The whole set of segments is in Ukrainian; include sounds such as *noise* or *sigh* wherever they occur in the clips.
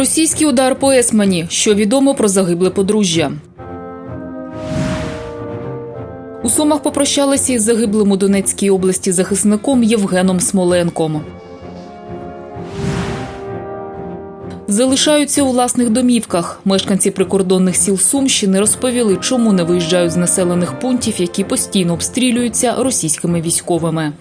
Російський удар по Есмані. Що відомо про загибле подружжя. У Сумах попрощалися із загиблим у Донецькій області захисником Євгеном Смоленком. Залишаються у власних домівках. Мешканці прикордонних сіл Сумщини розповіли, чому не виїжджають з населених пунктів, які постійно обстрілюються російськими військовими.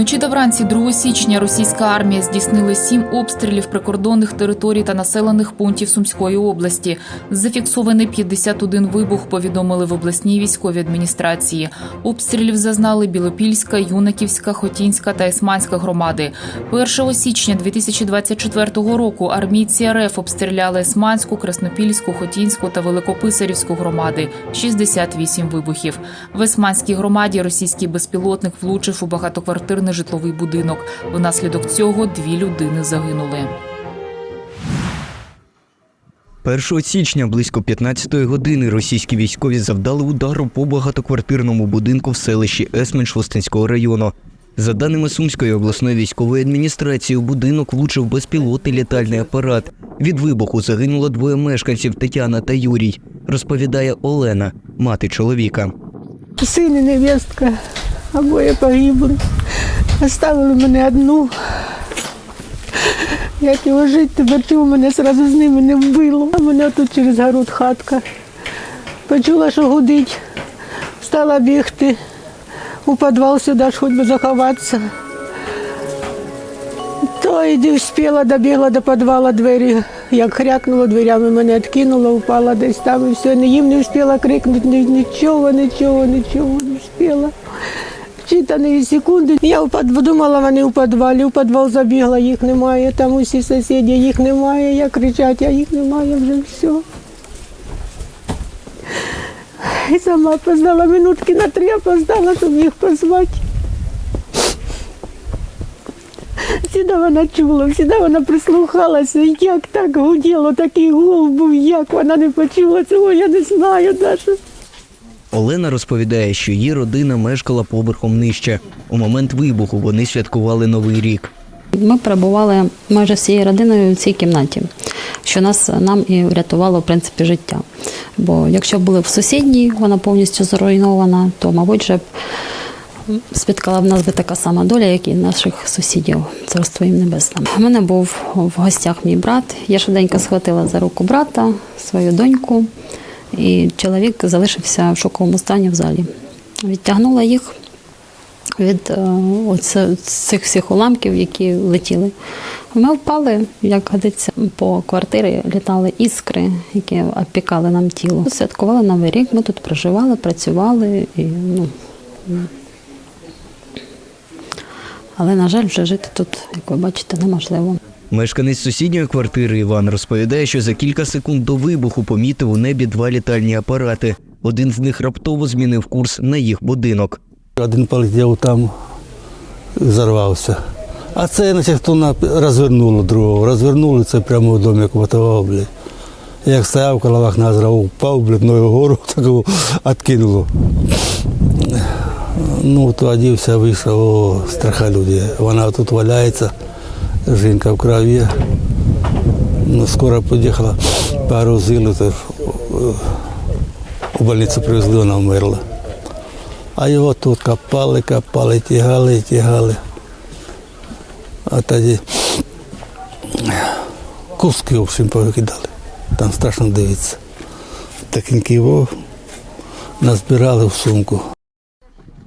Вночі та вранці 2 січня російська армія здійснила сім обстрілів прикордонних територій та населених пунктів Сумської області. Зафіксований 51 вибух. Повідомили в обласній військовій адміністрації. Обстрілів зазнали Білопільська, Юнаківська, Хотінська та Ісманська громади. 1 січня 2024 року армійці РФ обстріляли Ісманську, Краснопільську, Хотінську та Великописарівську громади. 68 вибухів. В Ісманській громаді російський безпілотник влучив у багатоквартирний житловий будинок. Внаслідок цього дві людини загинули. 1 січня близько 15-ї години російські військові завдали удару по багатоквартирному будинку в селищі Есмен Шостинського району. За даними Сумської обласної військової адміністрації, у будинок влучив безпілотний літальний апарат. Від вибуху загинуло двоє мешканців Тетяна та Юрій, розповідає Олена, мати чоловіка. Син і невістка, обоє погибли. Оставили мене одну. Як його жити, тепер чого мене одразу з ними не вбило. А мене тут через город хатка. Почула, що гудить, стала бігти у підвал сюди, ж хоч би заховатися. То і вспіла, добігла до підвала двері, як хрякнуло дверями, мене відкинуло, упала десь там і все. Їм не встигла крикнути, нічого, нічого, нічого не встигла. Читані секунди. Я думала, вони у підвалі, у підвал забігла, їх немає, там усі сусіди, їх немає, я кричать, а їх немає вже все. І сама поздала минутки на три, я поздала, щоб їх позвати. Всіда вона чула, всіда вона прислухалася, як так гуділо, такий гул був, як вона не почула цього, я не знаю навіть. Олена розповідає, що її родина мешкала поверхом нижче. У момент вибуху вони святкували Новий рік. Ми перебували майже всією родиною в цій кімнаті, що нас нам і врятувало в принципі життя. Бо якщо були в сусідній, вона повністю зруйнована, то, мабуть, же б спіткала б нас би така сама доля, як і наших сусідів, царство їм небесне. У мене був в гостях мій брат. Я швиденько схватила за руку брата, свою доньку, і чоловік залишився в шоковому стані в залі. Відтягнула їх від оце- цих всіх уламків, які летіли. Ми впали, як годиться, по квартирі літали іскри, які обпікали нам тіло. Святкували Новий рік, ми тут проживали, працювали. І, ну, але, на жаль, вже жити тут, як ви бачите, неможливо. Мешканець сусідньої квартири Іван розповідає, що за кілька секунд до вибуху помітив у небі два літальні апарати. Один з них раптово змінив курс на їх будинок. Один полетів там, зарвався. А це, значить, хто розвернуло другого. Розвернули це прямо в домі квартового, блядь. Як стояв коло окна, зразу впав, блядь, ногу вгору, *laughs* такого відкинуло. Ну, то одівся, вийшов, о, страха люди. Вона тут валяється, жінка в крові. Ну, скоро під'їхала, погрузили, то, е, у больницю привезли, вона вмерла. А його тут копали, копали, тягали, тягали. А тоді куски, в общем, повикидали. Там страшно дивитися. Такенький вов назбирали в сумку.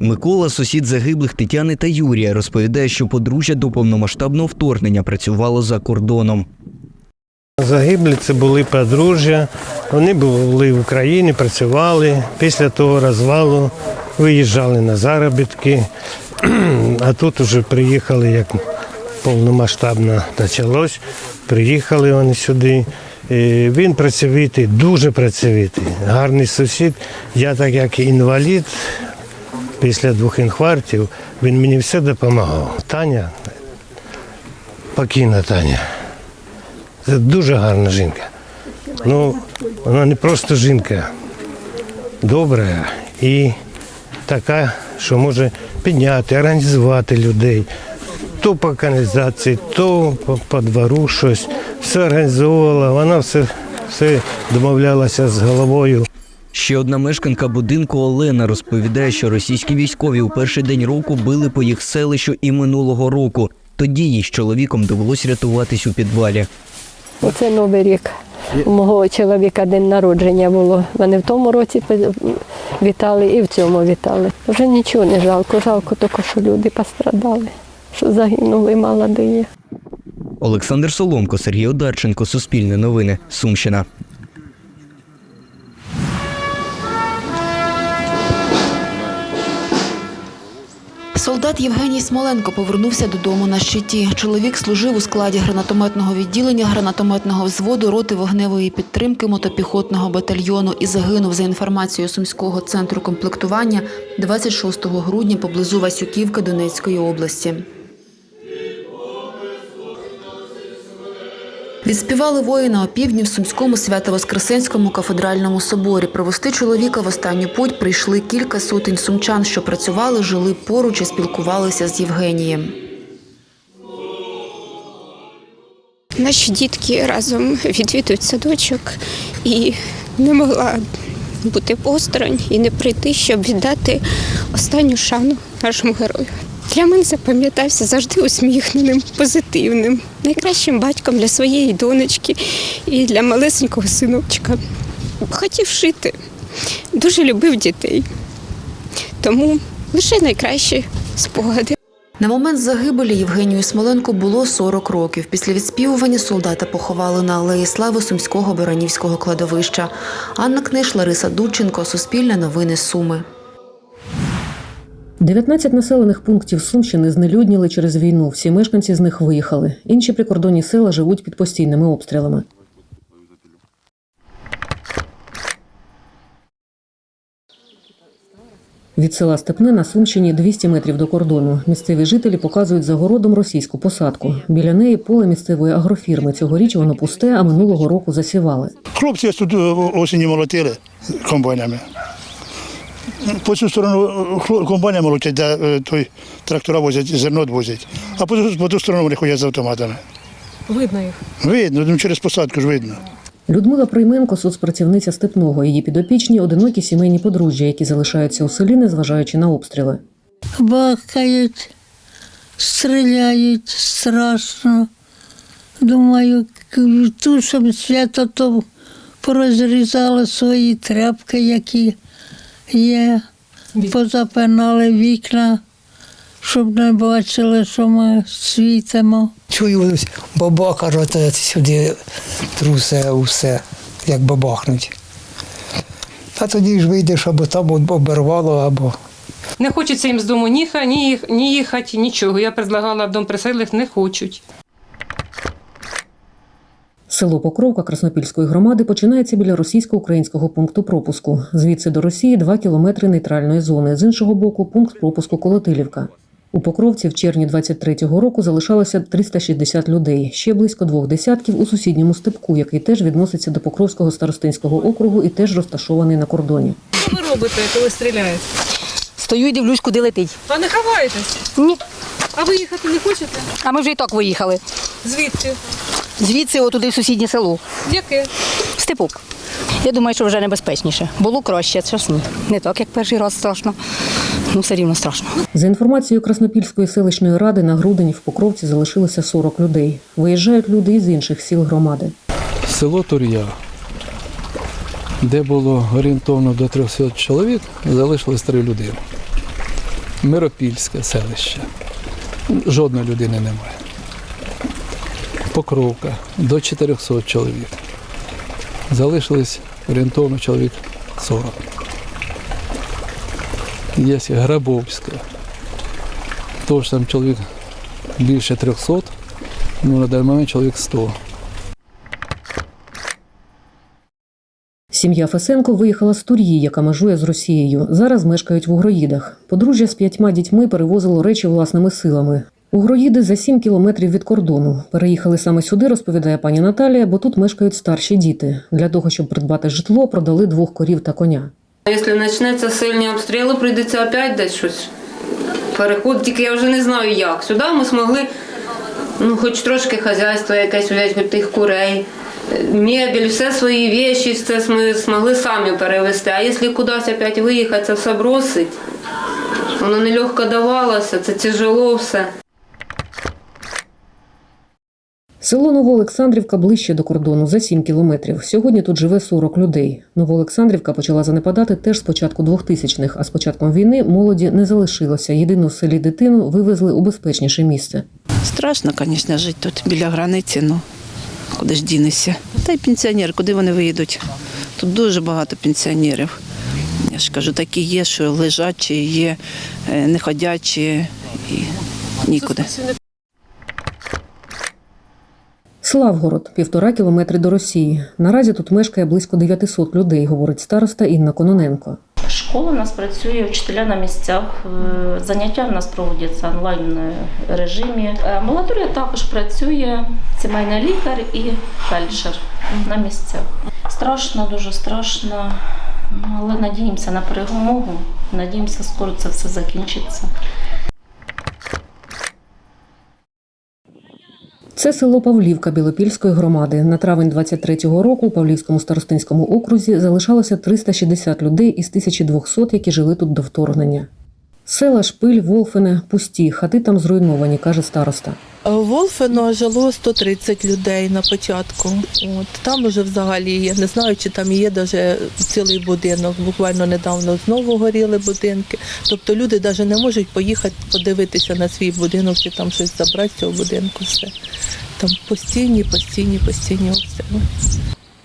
Микола, сусід загиблих Тетяни та Юрія, розповідає, що подружжя до повномасштабного вторгнення працювало за кордоном. Загиблі це були подружжя. Вони були в Україні, працювали. Після того розвалу виїжджали на заробітки, *clears throat* а тут вже приїхали, як повномасштабно почалось. Приїхали вони сюди. Він працьовитий, дуже працьовитий, гарний сусід. Я, так як інвалід, після двох інфарктів, він мені все допомагав. Таня, покійна Таня. Це дуже гарна жінка. Ну, вона не просто жінка, добра і така, що може підняти, організувати людей. то по каналізації, то по, по двору щось. Все організовувала, вона все, все домовлялася з головою. Ще одна мешканка будинку Олена розповідає, що російські військові у перший день року били по їх селищу і минулого року. Тоді їй з чоловіком довелось рятуватись у підвалі. Оце новий рік. У мого чоловіка день народження було. Вони в тому році вітали і в цьому вітали. Вже нічого не жалко, жалко тільки, що люди пострадали, що загинули молоді. Олександр Соломко, Сергій Одарченко, Суспільне новини, Сумщина. Солдат Євгеній Смоленко повернувся додому на щиті. Чоловік служив у складі гранатометного відділення гранатометного взводу роти вогневої підтримки мотопіхотного батальйону і загинув за інформацією Сумського центру комплектування 26 грудня поблизу Васюківки Донецької області. Відспівали воїна опівдні в Сумському Свято-Воскресенському кафедральному соборі. Провести чоловіка в останню путь прийшли кілька сотень сумчан, що працювали, жили поруч і спілкувалися з Євгенієм. Наші дітки разом відвідують садочок і не могла бути посторонь і не прийти, щоб віддати останню шану нашому герою. Для мене запам'ятався завжди усміхненим, позитивним, найкращим батьком для своєї донечки і для малесенького синочка. Хотів шити, дуже любив дітей. Тому лише найкращі спогади. На момент загибелі Євгенію Смоленко було 40 років. Після відспівування солдата поховали на алеї Слави Сумського Баранівського кладовища. Анна Книж, Лариса Дудченко, Суспільне новини Суми. 19 населених пунктів Сумщини знелюдніли через війну. Всі мешканці з них виїхали. Інші прикордонні села живуть під постійними обстрілами. Від села Степне на Сумщині 200 метрів до кордону. Місцеві жителі показують за городом російську посадку. Біля неї поле місцевої агрофірми. Цьогоріч воно пусте, а минулого року засівали. Хлопці тут е, осінні молотили комбайнами. По цю сторону е, хло- молотять, де той трактора возять, зерно возять. А по ту, по ту сторону вони ходять з автоматами. Видно їх. Видно, ну, через посадку ж видно. Людмила Прийменко, соцпрацівниця Степного. Її підопічні одинокі сімейні подружжя, які залишаються у селі, незважаючи на обстріли. бахкають, стріляють страшно. Думаю, щоб свято то порозрізали свої тряпки, які є, позапинали вікна, щоб не бачили, що ми світимо. Чую, бабака рота сюди трусе усе, як бабахнуть. А тоді ж вийдеш, або там обірвало, або Не хочеться їм з дому ні, ні, ні їхати, нічого. Я предлагала в дом приселих, не хочуть. Село Покровка Краснопільської громади починається біля російсько-українського пункту пропуску. Звідси до Росії 2 кілометри нейтральної зони. З іншого боку, пункт пропуску Колотилівка. У Покровці в червні 23-го року залишалося 360 людей. Ще близько двох десятків у сусідньому степку, який теж відноситься до Покровського старостинського округу і теж розташований на кордоні. Що ви робите, коли стріляють? Стою і дивлюсь, куди летить. А не ховаєтесь? Ні. А ви їхати не хочете? А ми вже і так виїхали. Звідки? Звідси отуди в сусіднє село. Яке? Степок. Я думаю, що вже небезпечніше. Було краще, ні. Не так, як перший раз страшно. Ну, все рівно страшно. За інформацією Краснопільської селищної ради, на грудень в Покровці залишилося 40 людей. Виїжджають люди із інших сіл громади. Село Тур'я, де було орієнтовно до 300 чоловік, залишилось три людини. Миропільське селище. Жодної людини немає. Покровка до 400 чоловік. Залишилось орієнтовно чоловік 40. Є Грабовська. Тож там чоловік більше 300, ну на даний момент чоловік 100. Сім'я Фесенко виїхала з Тур'ї, яка межує з Росією. Зараз мешкають в Угроїдах. Подружжя з п'ятьма дітьми перевозило речі власними силами. Угроїди за сім кілометрів від кордону. Переїхали саме сюди, розповідає пані Наталія, бо тут мешкають старші діти. Для того, щоб придбати житло, продали двох корів та коня. Якщо почнеться сильні обстріли, прийдеться опять десь щось переходити, тільки я вже не знаю як. Сюди ми змогли ну, хоч трошки хазяйства якесь взяти, хоч тих курей. Мебель, все свої речі, все ми змогли самі перевезти. А якщо кудись опять виїхати, це все бросить. Воно нелегко давалося, це тяжело все. Село Новоолександрівка ближче до кордону за 7 кілометрів. Сьогодні тут живе 40 людей. Новоолександрівка почала занепадати теж з початку 2000-х, а з початком війни молоді не залишилося. Єдину в селі дитину вивезли у безпечніше місце. Страшно, звісно, жити тут біля границі, ну куди ж дінешся. Та й пенсіонери, куди вони виїдуть? Тут дуже багато пенсіонерів. Я ж кажу, такі є, що лежачі, є е, неходячі і нікуди. Славгород півтора кілометри до Росії. Наразі тут мешкає близько 900 людей, говорить староста Інна Кононенко. Школа у нас працює, вчителя на місцях. е, Заняття в нас проводяться онлайн режимі. Е, Амбулаторія також працює, сімейний лікар і фельдшер на місцях. Страшно, дуже страшно, ну, але надіємося на перемогу. Надіємося, скоро це все закінчиться. Це село Павлівка Білопільської громади. На травень 23-го року у Павлівському старостинському окрузі залишалося 360 людей із 1200, які жили тут до вторгнення. Села Шпиль, Волфене пусті, хати там зруйновані, каже староста. Волфено жило 130 людей на початку. От там уже взагалі я не знаю, чи там є даже цілий будинок. Буквально недавно знову горіли будинки. Тобто люди навіть не можуть поїхати подивитися на свій будинок чи там щось забрати цього будинку. Все там постійні, постійні, постійні обстріли.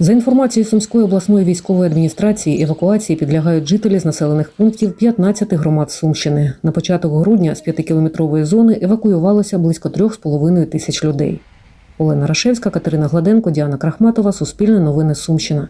За інформацією Сумської обласної військової адміністрації, евакуації підлягають жителі з населених пунктів 15 громад Сумщини. На початок грудня з 5-кілометрової зони евакуювалося близько 3,5 тисяч людей. Олена Рашевська, Катерина Гладенко, Діана Крахматова, Суспільне новини Сумщина.